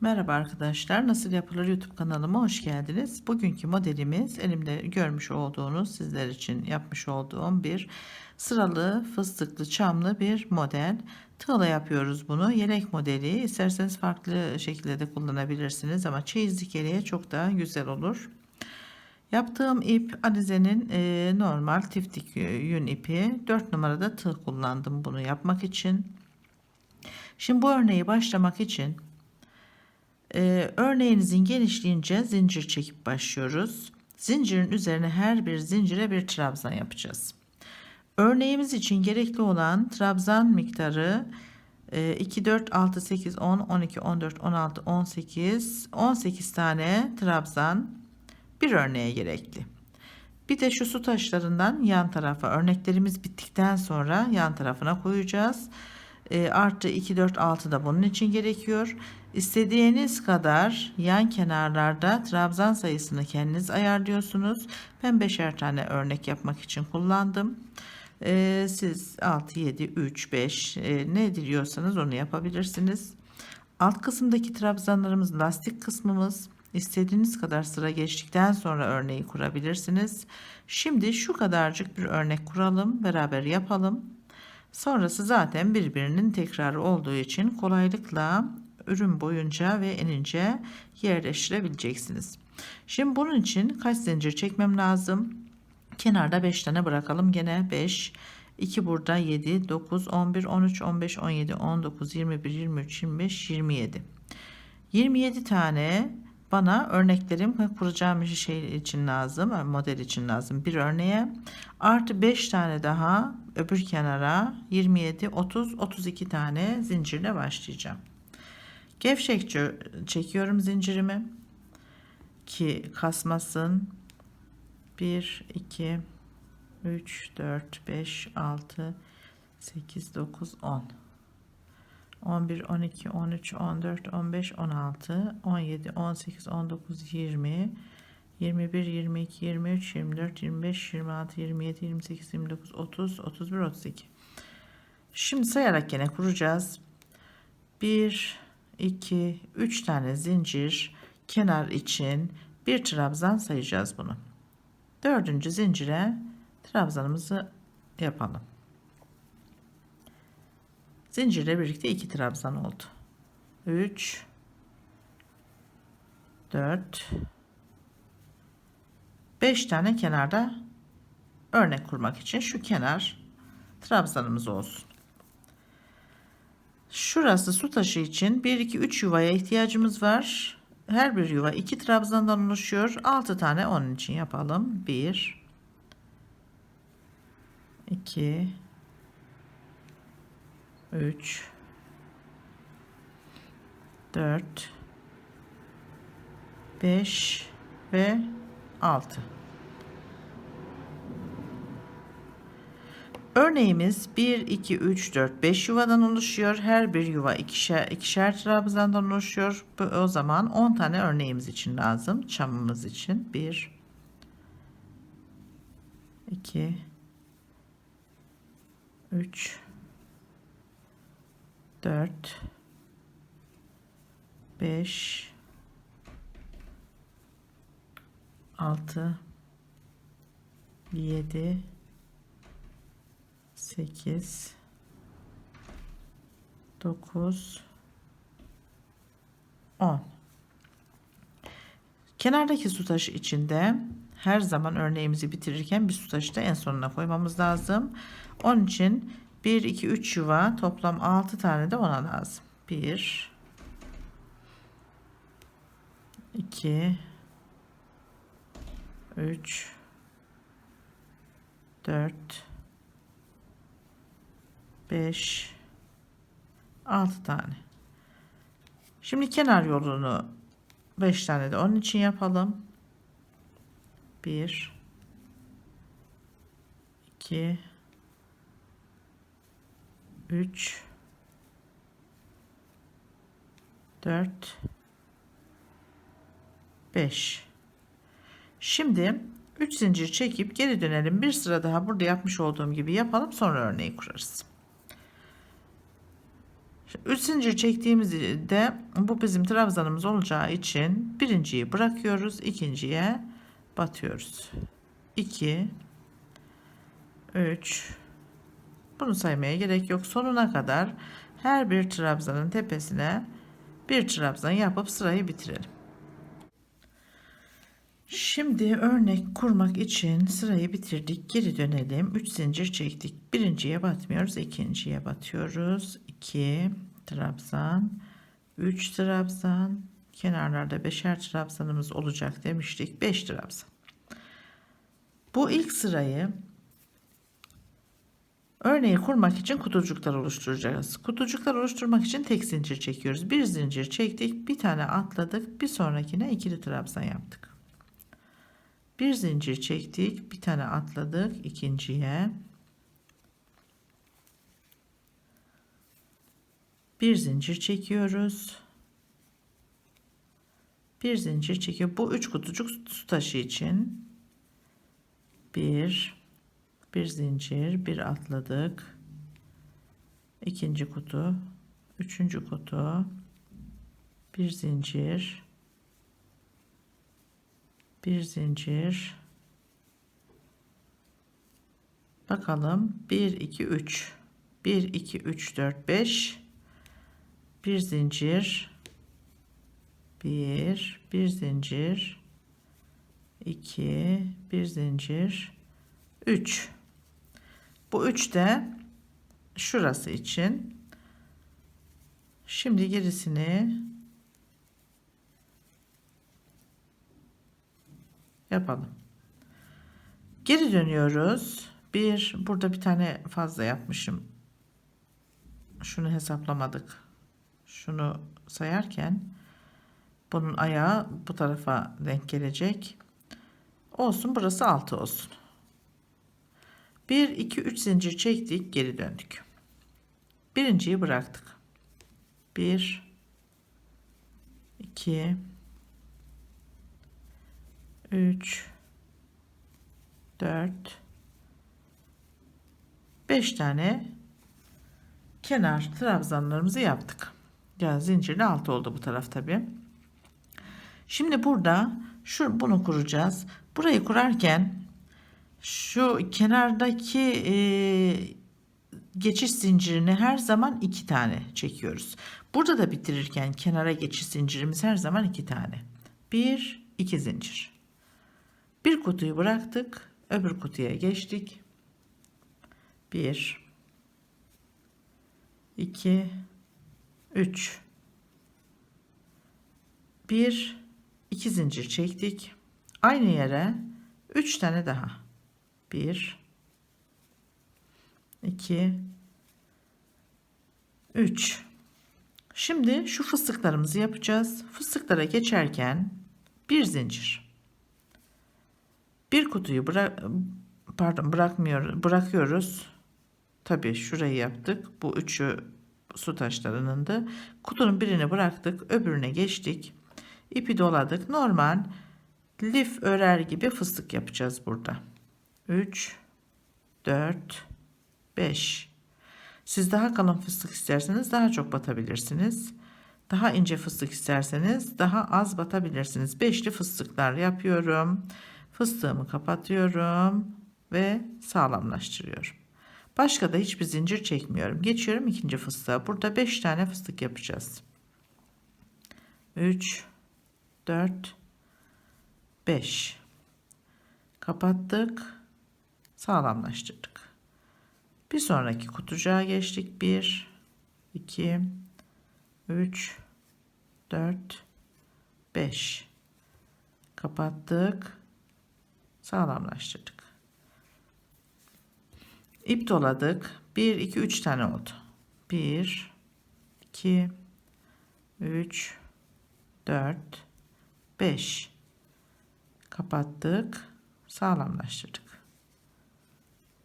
Merhaba arkadaşlar. Nasıl yapılır YouTube kanalıma hoş geldiniz. Bugünkü modelimiz elimde görmüş olduğunuz sizler için yapmış olduğum bir sıralı fıstıklı çamlı bir model. Tığla yapıyoruz bunu. Yelek modeli. İsterseniz farklı şekilde de kullanabilirsiniz ama çeyizlik yeleğe çok daha güzel olur. Yaptığım ip Alize'nin e, normal tiftik yün ipi. 4 numarada tığ kullandım bunu yapmak için. Şimdi bu örneği başlamak için ee, örneğinizin genişliğince zincir çekip başlıyoruz. Zincirin üzerine her bir zincire bir trabzan yapacağız. Örneğimiz için gerekli olan trabzan miktarı e, 2, 4, 6, 8, 10, 12, 14, 16, 18, 18 tane trabzan bir örneğe gerekli. Bir de şu su taşlarından yan tarafa örneklerimiz bittikten sonra yan tarafına koyacağız. E, artı 2, 4, 6 da bunun için gerekiyor. İstediğiniz kadar yan kenarlarda trabzan sayısını kendiniz ayarlıyorsunuz. Ben beşer tane örnek yapmak için kullandım. Ee, siz 6, 7, 3, 5 e, ne diliyorsanız onu yapabilirsiniz. Alt kısımdaki trabzanlarımız lastik kısmımız. İstediğiniz kadar sıra geçtikten sonra örneği kurabilirsiniz. Şimdi şu kadarcık bir örnek kuralım, beraber yapalım. Sonrası zaten birbirinin tekrarı olduğu için kolaylıkla ürün boyunca ve enince yerleştirebileceksiniz. Şimdi bunun için kaç zincir çekmem lazım? Kenarda 5 tane bırakalım. Gene 5, 2 burada 7, 9, 11, 13, 15, 17, 19, 21, 23, 25, 27. 27 tane bana örneklerim kuracağım şey için lazım, model için lazım. Bir örneğe artı 5 tane daha öbür kenara 27, 30, 32 tane zincirle başlayacağım. Gevşekçe çekiyorum zincirimi ki kasmasın. 1 2 3 4 5 6 8 9 10 11 12 13 14 15 16 17 18 19 20 21 22 23 24 25 26 27 28 29 30 31 32 Şimdi sayarak yine kuracağız. 1 2 3 tane zincir kenar için bir trabzan sayacağız bunu. Dördüncü zincire trabzanımızı yapalım. Zincirle birlikte iki trabzan oldu. 3 4 5 tane kenarda örnek kurmak için şu kenar trabzanımız olsun. Şurası su taşı için 1 2 3 yuvaya ihtiyacımız var. Her bir yuva 2 trabzandan oluşuyor. 6 tane onun için yapalım. 1 2 3 4 5 ve 6 Örneğimiz 1, 2, 3, 4, 5 yuvadan oluşuyor. Her bir yuva ikişer, ikişer trabzandan oluşuyor. Bu, o zaman 10 tane örneğimiz için lazım. Çamımız için. 1, 2, 3, 4, 5, 6, 7, 8 9 10 Kenardaki su taşı içinde her zaman örneğimizi bitirirken bir su taşı da en sonuna koymamız lazım. Onun için 1 2 3 yuva toplam 6 tane de ona lazım. 1 2 3 4 5 6 tane. Şimdi kenar yolunu 5 tane de onun için yapalım. 1 2 3 4 5 Şimdi 3 zincir çekip geri dönelim. Bir sıra daha burada yapmış olduğum gibi yapalım. Sonra örneği kurarız. 3 zincir çektiğimizde bu bizim trabzanımız olacağı için birinciyi bırakıyoruz. ikinciye batıyoruz. 2 3 bunu saymaya gerek yok. Sonuna kadar her bir trabzanın tepesine bir trabzan yapıp sırayı bitirelim. Şimdi örnek kurmak için sırayı bitirdik. Geri dönelim. 3 zincir çektik. Birinciye batmıyoruz. ikinciye batıyoruz. 2 trabzan. 3 trabzan. Kenarlarda beşer trabzanımız olacak demiştik. 5 trabzan. Bu ilk sırayı örneği kurmak için kutucuklar oluşturacağız. Kutucuklar oluşturmak için tek zincir çekiyoruz. Bir zincir çektik. Bir tane atladık. Bir sonrakine ikili trabzan yaptık. Bir zincir çektik. Bir tane atladık. ikinciye. Bir zincir çekiyoruz. Bir zincir çekiyor. Bu üç kutucuk su taşı için. Bir. Bir zincir. Bir atladık. ikinci kutu. Üçüncü kutu. Bir zincir bir zincir bakalım 1 2 3 1 2 3 4 5 bir zincir bir bir zincir 2 bir zincir 3 bu 3 de şurası için şimdi gerisini yapalım. Geri dönüyoruz. Bir burada bir tane fazla yapmışım. Şunu hesaplamadık. Şunu sayarken bunun ayağı bu tarafa denk gelecek. Olsun burası 6 olsun. 1 2 3 zincir çektik, geri döndük. Birinciyi bıraktık. 1 2 3 4 5 tane kenar trabzanlarımızı yaptık. Ya zincirli alt oldu bu taraf tabi. Şimdi burada şu bunu kuracağız. Burayı kurarken şu kenardaki e, geçiş zincirini her zaman iki tane çekiyoruz. Burada da bitirirken kenara geçiş zincirimiz her zaman iki tane. Bir, iki zincir. Bir kutuyu bıraktık. Öbür kutuya geçtik. 1 2 3 1 2 zincir çektik. Aynı yere 3 tane daha. 1 2 3 Şimdi şu fıstıklarımızı yapacağız. Fıstıklara geçerken bir zincir bir kutuyu bırak pardon bırakmıyor bırakıyoruz. Tabii şurayı yaptık. Bu üçü su taşlarının da kutunun birini bıraktık, öbürüne geçtik. İpi doladık. Normal lif örer gibi fıstık yapacağız burada. 3 4 5 Siz daha kalın fıstık isterseniz daha çok batabilirsiniz. Daha ince fıstık isterseniz daha az batabilirsiniz. Beşli fıstıklar yapıyorum. Fıstığımı kapatıyorum ve sağlamlaştırıyorum. Başka da hiçbir zincir çekmiyorum. Geçiyorum ikinci fıstığa. Burada 5 tane fıstık yapacağız. 3 4 5 kapattık. Sağlamlaştırdık. Bir sonraki kutucuğa geçtik. 1 2 3 4 5 kapattık sağlamlaştırdık. İp doladık. 1 2 3 tane oldu. 1 2 3 4 5 kapattık. Sağlamlaştırdık.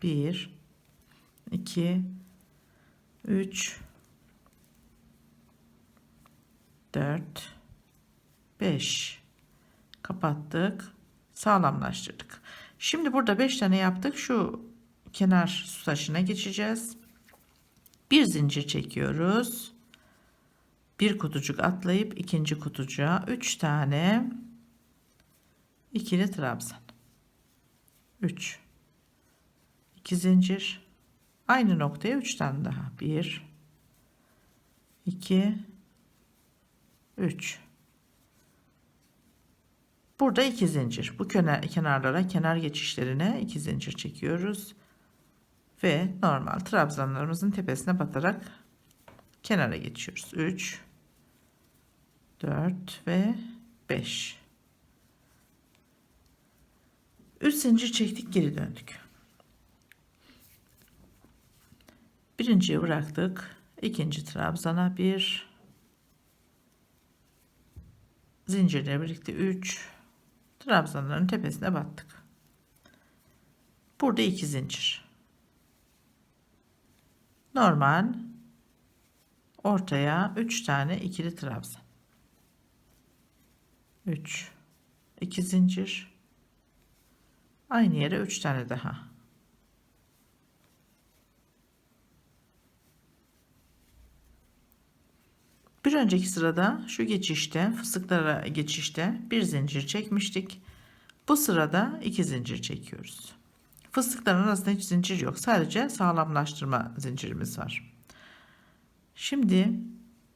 1 2 3 4 5 kapattık sağlamlaştırdık. Şimdi burada 5 tane yaptık. Şu kenar su taşına geçeceğiz. Bir zincir çekiyoruz. bir kutucuk atlayıp ikinci kutucuğa 3 tane ikili trabzan. 3 2 zincir. Aynı noktaya 3 tane daha. 1 2 3 burada 2 zincir. Bu kenar, kenarlara kenar geçişlerine 2 zincir çekiyoruz ve normal trabzanlarımızın tepesine batarak kenara geçiyoruz. 3 4 ve 5 3 zincir çektik geri döndük. Birinciyi bıraktık. İkinci trabzana bir. Zincirle birlikte 3 trabzanların tepesine battık. Burada 2 zincir normal. Ortaya 3 tane ikili trabzan. 3 2 zincir. Aynı yere 3 tane daha. Bir önceki sırada şu geçişte fıstıklara geçişte bir zincir çekmiştik. Bu sırada iki zincir çekiyoruz fıstıkların arasında hiç zincir yok. Sadece sağlamlaştırma zincirimiz var. Şimdi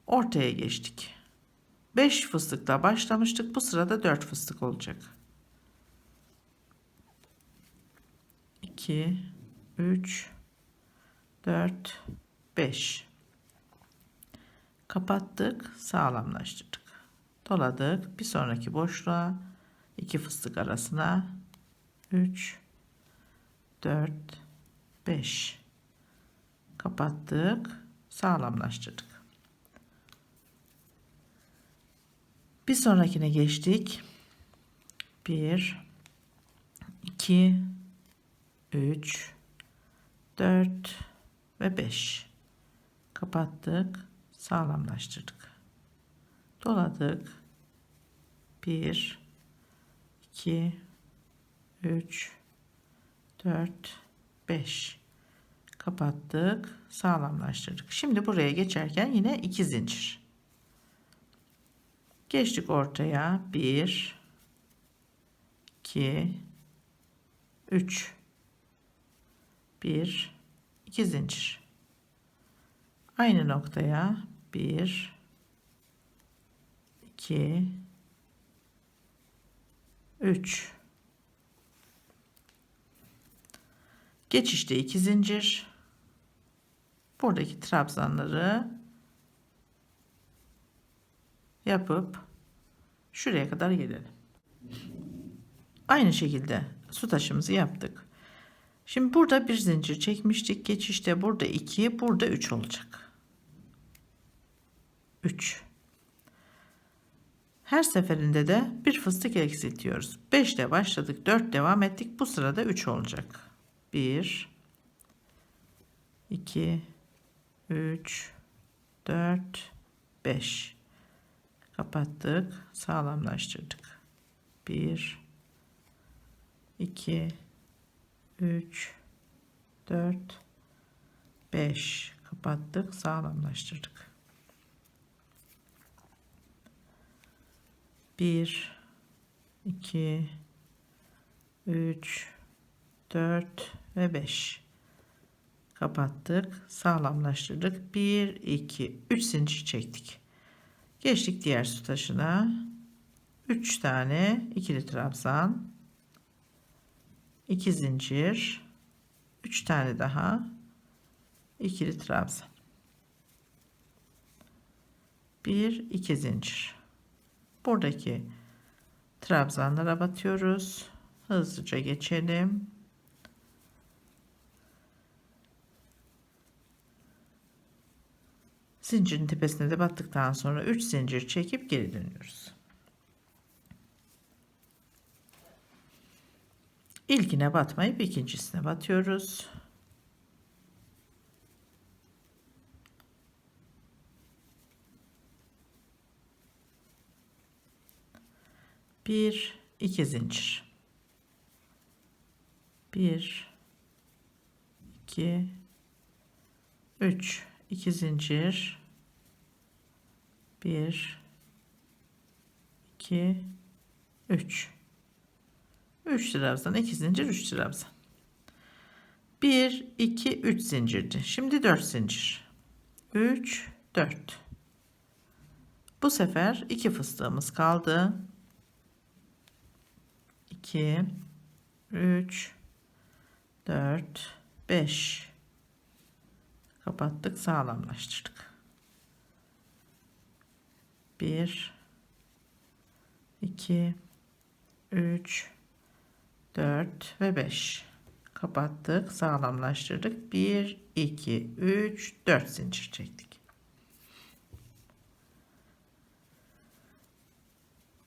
ortaya geçtik. 5 fıstıkla başlamıştık. Bu sırada 4 fıstık olacak. 2 3 4 5 kapattık sağlamlaştırdık. Doladık. Bir sonraki boşluğa 2 fıstık arasına 3 4 5 kapattık. Sağlamlaştırdık. Bir sonrakine geçtik. 1 2 3 4 ve 5 kapattık. Sağlamlaştırdık. Doladık. 1 2 3 4 5 kapattık sağlamlaştırdık. Şimdi buraya geçerken yine iki zincir. Geçtik ortaya. 1 2 3 1 2 zincir. Aynı noktaya. 1 2 3 Geçişte 2 zincir. Buradaki trabzanları yapıp şuraya kadar gelelim. Aynı şekilde su taşımızı yaptık. Şimdi burada bir zincir çekmiştik. Geçişte burada 2, burada 3 olacak. 3. Her seferinde de bir fıstık eksiltiyoruz. 5 ile başladık, 4 devam ettik. Bu sırada 3 olacak. 1 2 3 4 5 kapattık sağlamlaştırdık. 1 2 3 4 5 kapattık sağlamlaştırdık. 1 2 3 4 ve 5 kapattık sağlamlaştırdık 1 2 3 zincir çektik Geçtik diğer su taşına. 3 tane ikili trabzan. 2 zincir. 3 tane daha ikili trabzan. 1 2 zincir. Buradaki trabzanlara batıyoruz. Hızlıca geçelim. Zincirin tepesine de battıktan sonra 3 zincir çekip geri dönüyoruz. İlkine batmayıp ikincisine batıyoruz. Bir, iki zincir. Bir, iki, üç, 2 zincir. 1 2 3 3 trabzan 2 zincir 3 trabzan. 1 2 3 zincirdi. Şimdi 4 zincir. 3 4 bu sefer 2 fıstığımız kaldı. 2 3 4 5 kapattık sağlamlaştırdık. 1 2 3 4 ve 5 kapattık sağlamlaştırdık. 1 2 3 4 zincir çektik.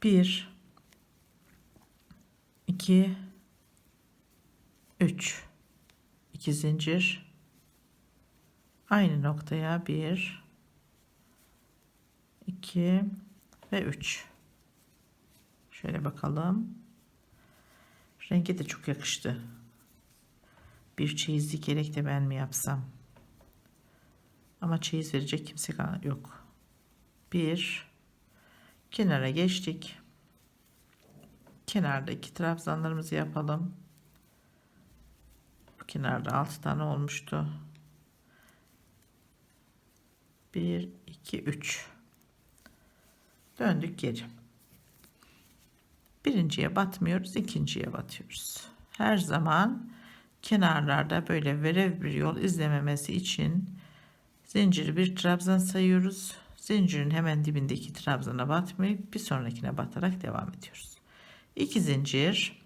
1 2 3 2 zincir aynı noktaya 1 2 ve 3 şöyle bakalım. Rengi de çok yakıştı. Bir çeyizlik yelek de ben mi yapsam? Ama çeyiz verecek kimse yok. Bir kenara geçtik. Kenarda iki trabzanlarımızı yapalım. Bu kenarda 6 tane olmuştu 1 2 3 döndük geri. Birinciye batmıyoruz ikinciye batıyoruz. Her zaman kenarlarda böyle verev bir yol izlememesi için zinciri bir trabzan sayıyoruz. Zincirin hemen dibindeki trabzana batmayıp bir sonrakine batarak devam ediyoruz. 2 zincir.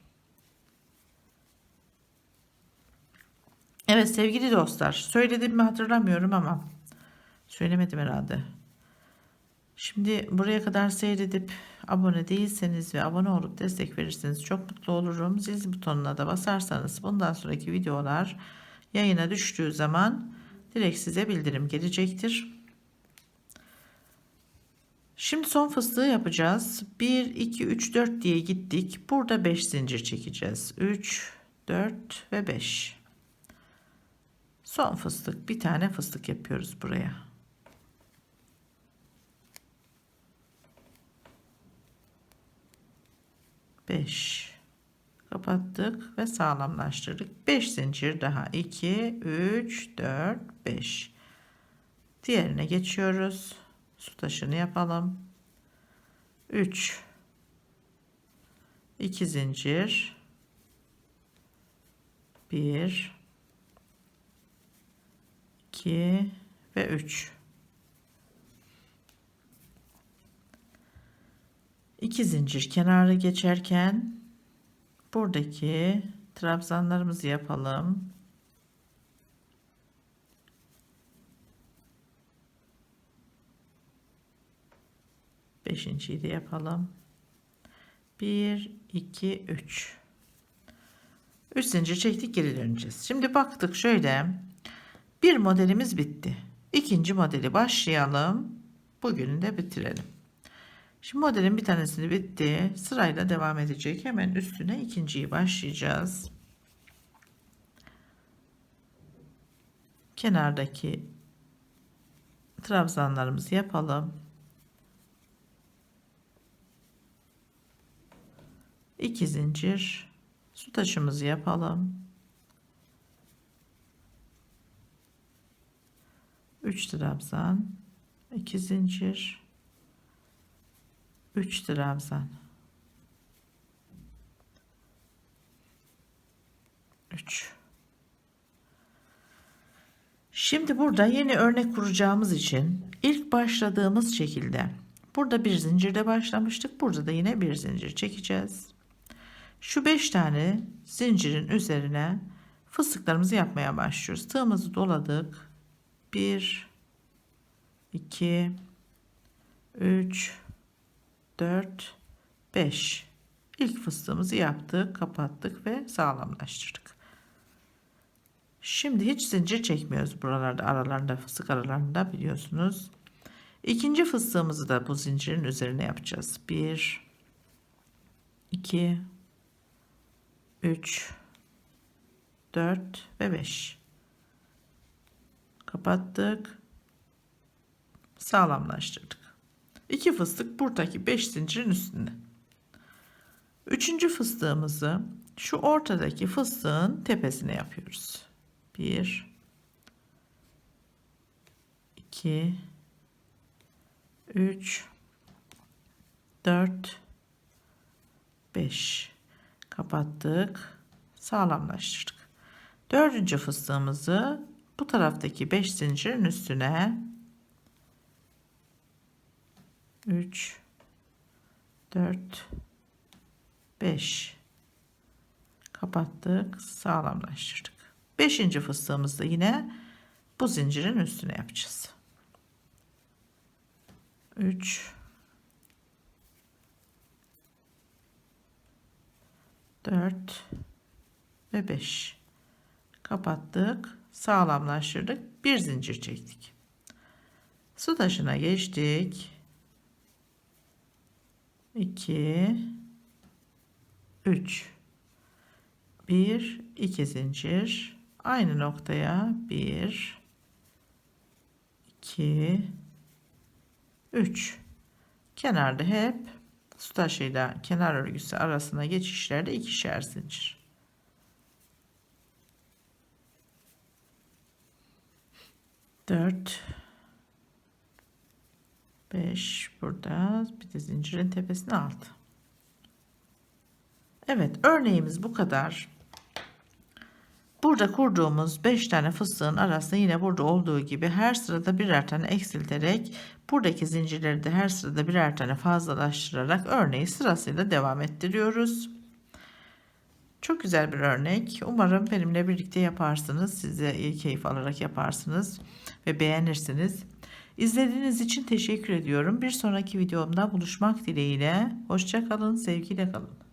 Evet sevgili dostlar söyledim mi hatırlamıyorum ama söylemedim herhalde Şimdi buraya kadar seyredip abone değilseniz ve abone olup destek verirseniz çok mutlu olurum. Zil butonuna da basarsanız bundan sonraki videolar yayına düştüğü zaman direkt size bildirim gelecektir. Şimdi son fıstığı yapacağız. 1, 2, 3, 4 diye gittik. Burada 5 zincir çekeceğiz. 3, 4 ve 5. Son fıstık. Bir tane fıstık yapıyoruz buraya. 5 kapattık ve sağlamlaştırdık. 5 zincir daha. 2 3 4 5 diğerine geçiyoruz. Su taşını yapalım. 3 2 zincir. 1 2 ve 3 2 zincir kenara geçerken buradaki trabzanlarımızı yapalım. Beşinciyi de yapalım. 1 2 3 3 zincir çektik geri döneceğiz. Şimdi baktık şöyle bir modelimiz bitti. İkinci modeli başlayalım. Bugünü de bitirelim. Şimdi modelin bir tanesini bitti. Sırayla devam edecek. Hemen üstüne ikinciyi başlayacağız. Kenardaki trabzanlarımızı yapalım. İki zincir su taşımızı yapalım. 3 trabzan, 2 zincir, 3 trabzan 3 Şimdi burada yeni örnek kuracağımız için ilk başladığımız şekilde burada bir zincirde başlamıştık. Burada da yine bir zincir çekeceğiz. Şu 5 tane zincirin üzerine fıstıklarımızı yapmaya başlıyoruz. Tığımızı doladık. 1 2 3 4 5 ilk fıstığımızı yaptık kapattık ve sağlamlaştırdık. Şimdi hiç zincir çekmiyoruz buralarda aralarında fıstık aralarında biliyorsunuz. İkinci fıstığımızı da bu zincirin üzerine yapacağız. 1 2 3 4 ve 5 kapattık. Sağlamlaştırdık İki fıstık buradaki 5 zincirin üstünde. Üçüncü fıstığımızı şu ortadaki fıstığın tepesine yapıyoruz. 1 2 3 4 5 kapattık sağlamlaştırdık dördüncü fıstığımızı bu taraftaki 5 zincirin üstüne 3 4 5 kapattık sağlamlaştırdık. Beşinci fıstığımızı da yine bu zincirin üstüne yapacağız. 3 4 ve 5 kapattık sağlamlaştırdık bir zincir çektik. Su taşına geçtik 2 3 1 2 zincir. Aynı noktaya 1 2 3 kenarda hep su taşıyla kenar örgüsü arasına geçişlerde ikişer zincir. Dört, beş burada bir de zincirin tepesine altı. Evet örneğimiz bu kadar. Burada kurduğumuz 5 tane fıstığın arasında yine burada olduğu gibi her sırada birer tane eksilterek buradaki zincirleri de her sırada birer tane fazlalaştırarak örneği sırasıyla devam ettiriyoruz. Çok güzel bir örnek. Umarım benimle birlikte yaparsınız. Siz de iyi keyif alarak yaparsınız ve beğenirsiniz. İzlediğiniz için teşekkür ediyorum. Bir sonraki videomda buluşmak dileğiyle. Hoşçakalın, sevgiyle kalın.